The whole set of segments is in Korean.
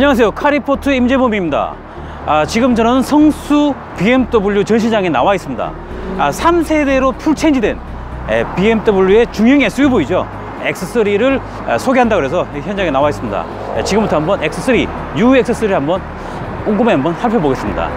안녕하세요. 카리포트 임재범입니다. 아, 지금 저는 성수 BMW 전시장에 나와 있습니다. 아, 3세대로 풀체인지된 에, BMW의 중형 SUV죠. X3를 아, 소개한다 그래서 현장에 나와 있습니다. 에, 지금부터 한번 X3, UX3 한번 꼼꼼히 한번 살펴보겠습니다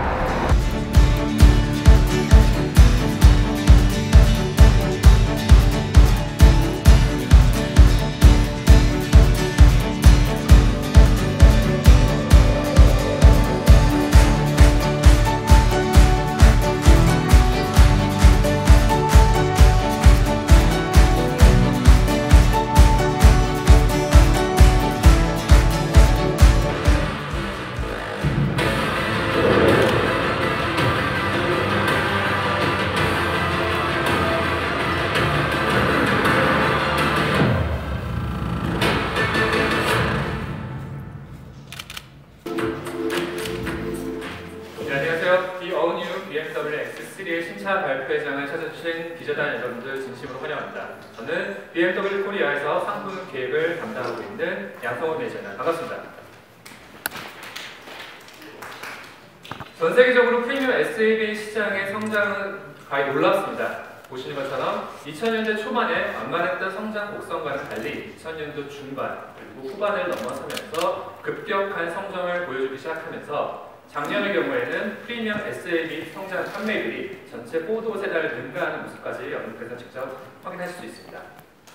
매니저입니다. 반갑습니다. 전 세계적으로 프리미엄 SUV 시장의 성장은 과히 놀랍습니다. 보시는 것처럼 2000년대 초반에 완만했던 성장 곡선과는 달리 2000년도 중반 그리고 후반을 넘어서면서 급격한 성장을 보여주기 시작하면서 작년의 경우에는 프리미엄 SUV 성장 판매율이 전체 포도 세달을 능가하는 모습까지 연구해서 직접 확인하실 수 있습니다.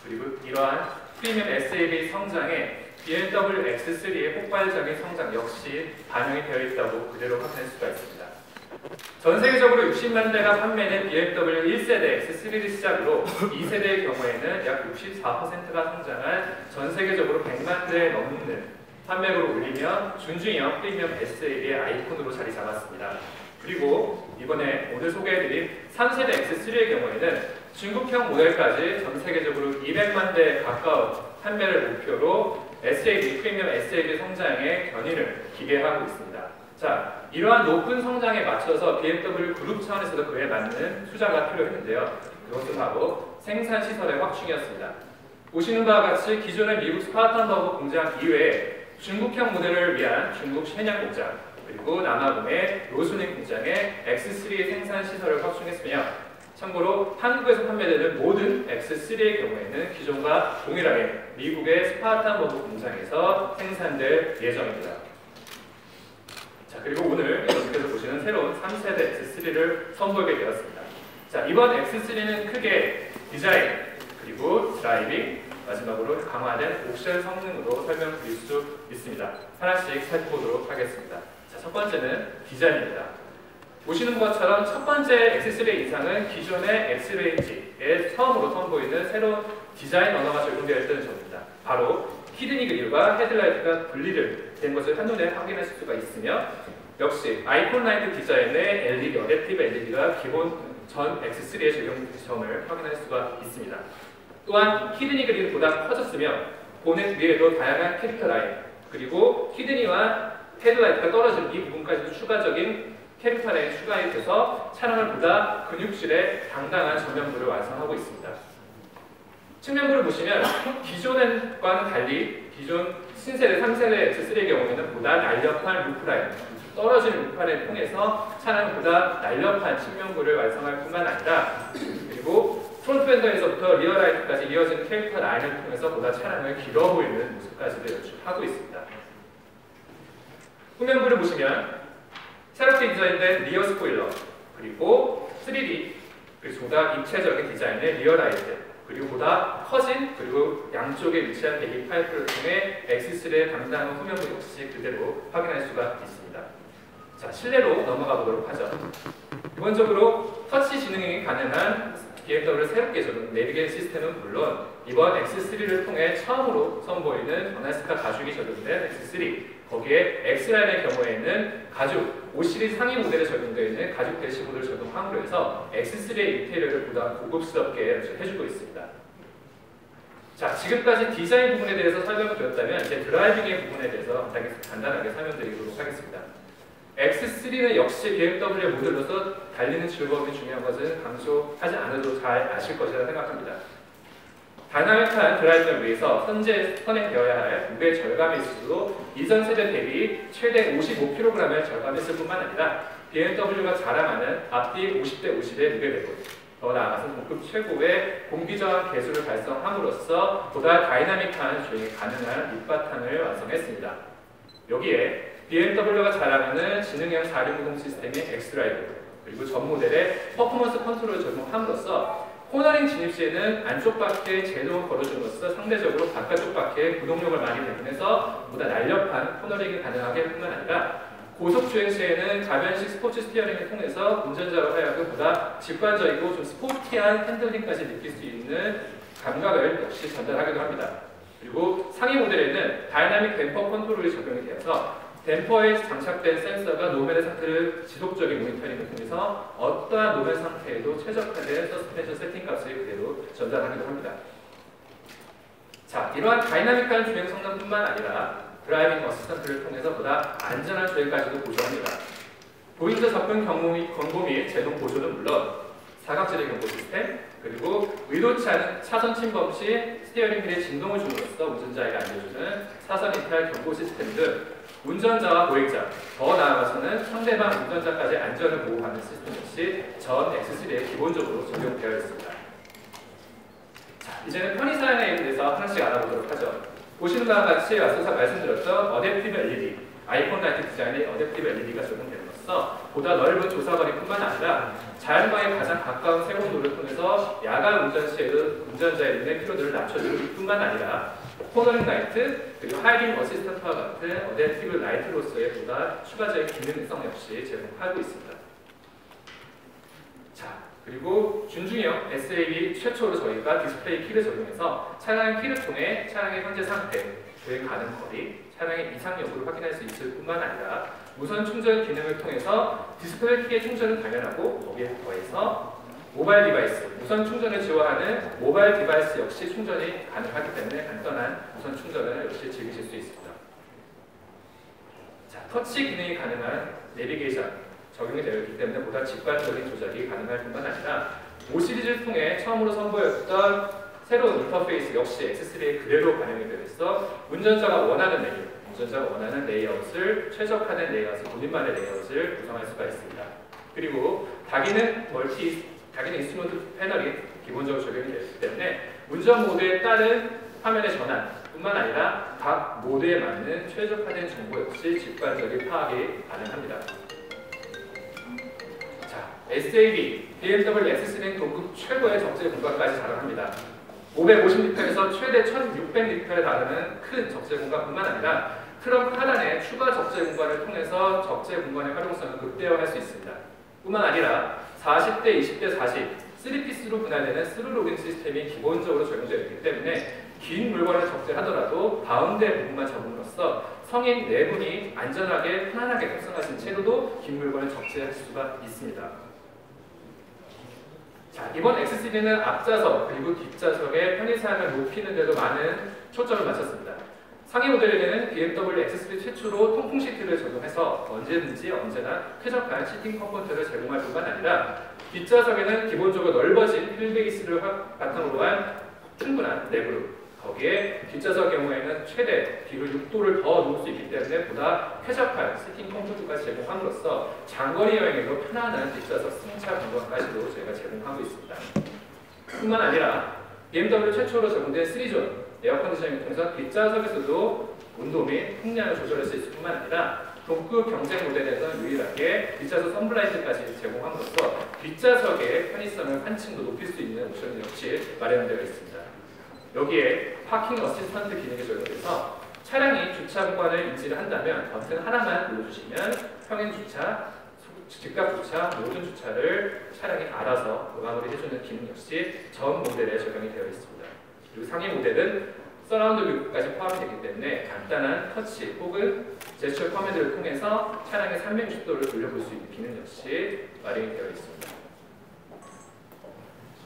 그리고 이러한 프리미엄 SUV 성장에 BMW X3의 폭발적인 성장 역시 반영이 되어 있다고 그대로 확인할 수가 있습니다. 전 세계적으로 60만 대가 판매된 BMW 1세대 X3를 시작으로 2세대의 경우에는 약 64%가 성장한 전 세계적으로 100만 대 넘는 판매고를 올리며 준중형 프리미엄 SUV의 아이콘으로 자리 잡았습니다. 그리고 이번에 오늘 소개해드린 3세대 X3의 경우에는 중국형 모델까지 전 세계적으로 200만 대 가까운 판매를 목표로 SUV, 프리미엄 SUV 성장의 견인을 기대하고 있습니다. 자, 이러한 높은 성장에 맞춰서 BMW 그룹 차원에서도 그에 맞는 투자가 필요했는데요. 그것은 바로 생산 시설의 확충이었습니다. 보시는 바와 같이 기존의 미국 스파르탄버그 공장 이외에 중국형 모델을 위한 중국 셰냥 공장 그리고 남아공의 로스닝 공장에 X3 생산 시설을 확충했으며 참고로 한국에서 판매되는 모든 X3의 경우에는 기존과 동일하게 미국의 스파르탄버그 공장에서 생산될 예정입니다. 자 그리고 오늘 여러분께서 보시는 새로운 3세대 X3를 선보이게 되었습니다. 자 이번 X3는 크게 디자인 그리고 드라이빙 마지막으로 강화된 옵션 성능으로 설명드릴 수 있습니다. 하나씩 살펴보도록 하겠습니다. 자, 첫 번째는 디자인입니다. 보시는 것처럼 첫 번째 X3 이상은 기존의 X레인지에 처음으로 선보이는 새로운 디자인 언어가 적용되어 있다는 점입니다. 바로 히드니 그릴과 헤드라이트가 분리를 된 것을 한눈에 확인하실 수가 있으며 역시 아이콘 라이트 디자인의 LED, 어댑티브 LED가 기본 전 X3에 적용된 점을 확인할 수가 있습니다. 또한 히드니 그릴이 보다 커졌으며 보넷 위에도 다양한 캐릭터 라인 그리고 히드니와 헤드라이트가 떨어진 이 부분까지도 추가적인 캐릭터 라인이 추가이 돼서 차량을 보다 근육질의 당당한 전면부를 완성하고 있습니다. 측면부를 보시면 기존과는 달리 기존 신세대 3세대 X3의 경우에는 보다 날렵한 루프라인 떨어진 루프라인을 통해서 차량은 보다 날렵한 측면부를 완성할 뿐만 아니라 그리고 프론트 펜더에서부터 리어라이트까지 이어진 캐릭터 라인을 통해서 보다 차량을 길어 보이는 모습까지도 연출하고 있습니다. 후면부를 보시면 새롭게 디자인된 리어 스포일러 그리고 3D 그리고 보다 입체적인 디자인의 리어라이트 그리고 보다 커진 그리고 양쪽에 위치한 배기 파이프를 통해 X3의 당당한 후면부 역시 그대로 확인할 수가 있습니다. 자, 실내로 넘어가 보도록 하죠. 기본적으로 터치 지능이 가능한 BMW를 새롭게 적은 내비게이션 시스템은 물론 이번 X3를 통해 처음으로 선보이는 버나스카 가죽이 적용된 X3 거기에 X라인의 경우에는 가죽 5시리즈 상위 모델에 적용되어 있는 가죽 대시보드를 적용함으로 해서 X3의 인테리어를 보다 고급스럽게 해주고 있습니다. 자, 지금까지 디자인 부분에 대해서 설명을 드렸다면 이제 드라이빙의 부분에 대해서 간단하게 설명드리도록 하겠습니다. X3는 역시 BMW 모델로서 달리는 즐거움이 중요한 것을 강조하지 않아도 잘 아실 것이라 생각합니다. 다이나믹한 드라이브를 위해서 현재 선행되어야 할 무게 절감의 수도 이전 세대 대비 최대 55kg을 절감했을 뿐만 아니라 BMW가 자랑하는 앞뒤 50대 50의 무게배분 더 나아가서 동급 최고의 공기저항 개수를 달성함으로써 보다 다이나믹한 주행이 가능한 밑바탕을 완성했습니다. 여기에 BMW가 자랑하는 지능형 4륜구동 시스템인 엑스드라이브 그리고 전 모델의 퍼포먼스 컨트롤을 적용함으로써 코너링 진입 시에는 안쪽 바퀴에 제동을 걸어줌으로써 상대적으로 바깥쪽 바퀴에 구동력을 많이 배분해서 보다 날렵한 코너링이 가능하게 뿐만 아니라 고속 주행 시에는 가변식 스포츠 스티어링을 통해서 운전자로 하여금 보다 직관적이고 좀 스포티한 핸들링까지 느낄 수 있는 감각을 역시 전달하기도 합니다. 그리고 상위 모델에는 다이나믹 댐퍼 컨트롤이 적용이 되어서 댐퍼에 장착된 센서가 노면의 상태를 지속적인 모니터링을 통해서 어떠한 노면 상태에도 최적화된 서스펜션 세팅 값을 그대로 전달하기도 합니다. 자, 이러한 다이나믹한 주행 성능뿐만 아니라 드라이빙 어시스턴트를 통해서 보다 안전한 주행까지도 보조합니다. 보행자 접근 경보 및, 경보 및 제동 보조는 물론 사각지대 경보 시스템, 그리고 의도치 않은 차선 침범 시 스티어링 휠에 진동을 줌으로써 운전자에게 알려주는 사선 이탈 경보 시스템 등 운전자와 보행자, 더 나아가서는 상대방 운전자까지 안전을 보호하는 시스템 역시 전 X3에 기본적으로 적용되어 있습니다. 자, 이제는 편의 사양에 대해서 하나씩 알아보도록 하죠. 보시는 바와 같이 앞서서 말씀드렸던 어댑티브 LED, 아이폰 라이트 디자인의 어댑티브 LED가 적용 됨으로써 보다 넓은 조사거리뿐만 아니라 자연과의 가장 가까운 세공도를 통해서 야간 운전 시에도 운전자의 눈의 피로도를 낮춰주는 뿐만 아니라 코너링 라이트 그리고 하이딩 어시스턴트와 같은 어댑티브 라이트로서의 보다 추가적인 기능성 역시 제공하고 있습니다. 자, 그리고 준중형 SAB 최초로 저희가 디스플레이 키를 적용해서 차량의 키를 통해 차량의 현재 상태, 주행 가능 거리, 차량의 이상 여부를 확인할 수 있을 뿐만 아니라 무선 충전 기능을 통해서 디스플레이 키의 충전을 당연하고 거기에 더해서 모바일 디바이스, 무선 충전을 지원하는 모바일 디바이스 역시 충전이 가능하기 때문에 간단한 무선 충전을 역시 즐기실 수 있습니다. 자, 터치 기능이 가능한 내비게이션 적용이 되어 있기 때문에 보다 직관적인 조작이 가능할 뿐만 아니라 5 시리즈를 통해 처음으로 선보였던 새로운 인터페이스 역시 X3에 그대로 반영이 있어 운전자가 원하는 메뉴, 운전자가 원하는 레이아웃을 최적화된 레이아웃을 본인만의 레이아웃을 구성할 수가 있습니다. 그리고 다기능 멀티 다기능 인스트루먼트 패널이 기본적으로 적용이 되기 때문에 운전 모드에 따른 화면의 전환 뿐만 아니라 각 모드에 맞는 최적화된 정보 역시 직관적인 파악이 가능합니다. SAB, BMW X3는 동급 최고의 적재 공간까지 자랑합니다. 550리터에서 최대 1600리터에 달하는 큰 적재 공간뿐만 아니라 트렁크 하단에 추가 적재 공간을 통해서 적재 공간의 활용성을 극대화할 수 있습니다. 뿐만 아니라 40대, 20대, 40, 3피스로 분할되는 스루 로딩 시스템이 기본적으로 적용되어 있기 때문에 긴 물건을 적재하더라도 가운데 부분만 적음으로써 성인 네 분이 안전하게 편안하게 탑승하신 채로도 긴 물건을 적재할 수가 있습니다. 자, 이번 X3는 앞좌석 그리고 뒷좌석의 편의사양을 높이는 데도 많은 초점을 맞췄습니다. 상위 모델에는 BMW X3 최초로 통풍 시트를 적용해서 언제든지 언제나 쾌적한 시팅 컴포트를 제공할 뿐만 아니라 뒷좌석에는 기본적으로 넓어진 휠베이스를 바탕으로 한 충분한 내부로 거기에 뒷좌석 경우에는 최대 뒤로 6도를 더 놓을 수 있기 때문에 보다 쾌적한 세팅 컴포트까지 제공함으로써 장거리 여행에도 편안한 뒷좌석 승차 공간까지도 저희가 제공하고 있습니다. 뿐만 아니라 BMW 최초로 적용된 3존 에어 컨디셔닝을 통해서 뒷좌석에서도 온도 및 풍량을 조절할 수 있을 뿐만 아니라 동급 경쟁 모델에서 유일하게 뒷좌석 선블라이트까지 제공함으로써 뒷좌석의 편의성을 한층 더 높일 수 있는 옵션 역시 마련되어 있습니다. 여기에 파킹 어시스턴트 기능이 적용돼서 차량이 주차 구간을 인지를 한다면 버튼 하나만 눌러주시면 평행 주차, 즉각 주차, 모든 주차를 차량이 알아서 마무리 해주는 기능 역시 전 모델에 적용이 되어 있습니다. 그리고 상위 모델은 서라운드 뷰까지 포함되기 때문에 간단한 터치 혹은 제스처 커맨드를 통해서 차량의 360도를 돌려볼 수 있는 기능 역시 마련이 되어 있습니다.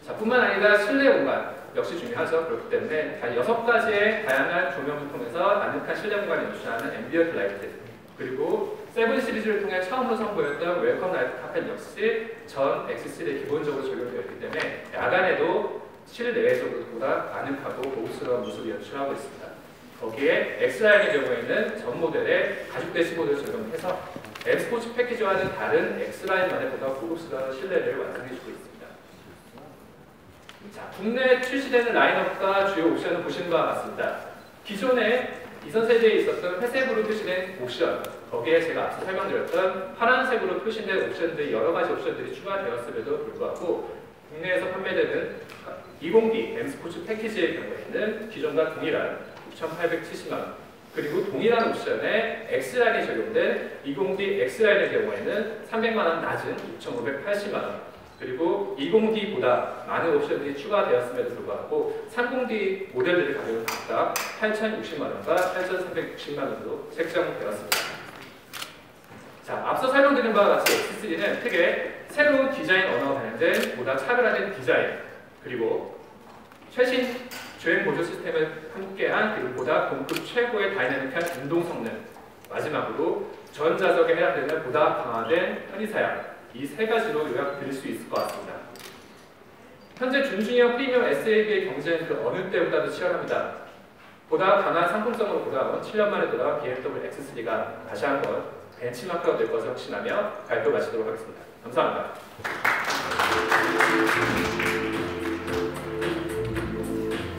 자, 뿐만 아니라 실내 공간, 역시 중요하죠. 그렇기 때문에 단 여섯 가지의 다양한 조명을 통해서 아늑한 실내 공간을 연출하는 앰비언트 라이트 그리고 세븐 시리즈를 통해 처음으로 선보였던 웰컴 라이트 카펫 역시 전 X3에 기본적으로 적용되었기 때문에 야간에도 실내적으로보다 아늑하고 고급스러운 모습을 연출하고 있습니다. 거기에 X라인의 경우에는 전 모델의 가죽 대시보드를 적용해서 M 스포츠 패키지와는 다른 X라인만의 보다 고급스러운 실내를 완성해주고 있습니다. 자, 국내 출시되는 라인업과 주요 옵션을 보시는 바와 같습니다. 기존에 이전 세대에 있었던 회색으로 표시된 옵션, 거기에 제가 앞서 설명드렸던 파란색으로 표시된 옵션들 여러 가지 옵션들이 추가되었음에도 불구하고 국내에서 판매되는 20D M 스포츠 패키지의 경우에는 기존과 동일한 6,870만 원, 그리고 동일한 옵션에 X라인이 적용된 20D X라인의 경우에는 300만 원 낮은 6,580만 원, 그리고 20D보다 많은 옵션들이 추가되었음에도 불구하고 30D 모델들의 가격은 각각 8,060만 원과 8,360만 원으로 책정되었습니다. 자, 앞서 설명드린 바와 같이 X3는 크게 새로운 디자인 언어가 반영된 보다 차별화된 디자인 그리고 최신 주행 보조 시스템을 함께한 그리고 보다 동급 최고의 다이내믹한 운동 성능 마지막으로 전 좌석에 해당되는 보다 강화된 편의사양 이 세 가지로 요약드릴 수 있을 것 같습니다. 현재 준중형 프리미엄 SAV의 경쟁은 그 어느 때보다도 치열합니다. 보다 강한 상품성으로 돌아온 7년 만에 돌아온 BMW X3가 다시 한번 벤치마크가 될 것을 확신하며 발표 마치도록 하겠습니다. 감사합니다.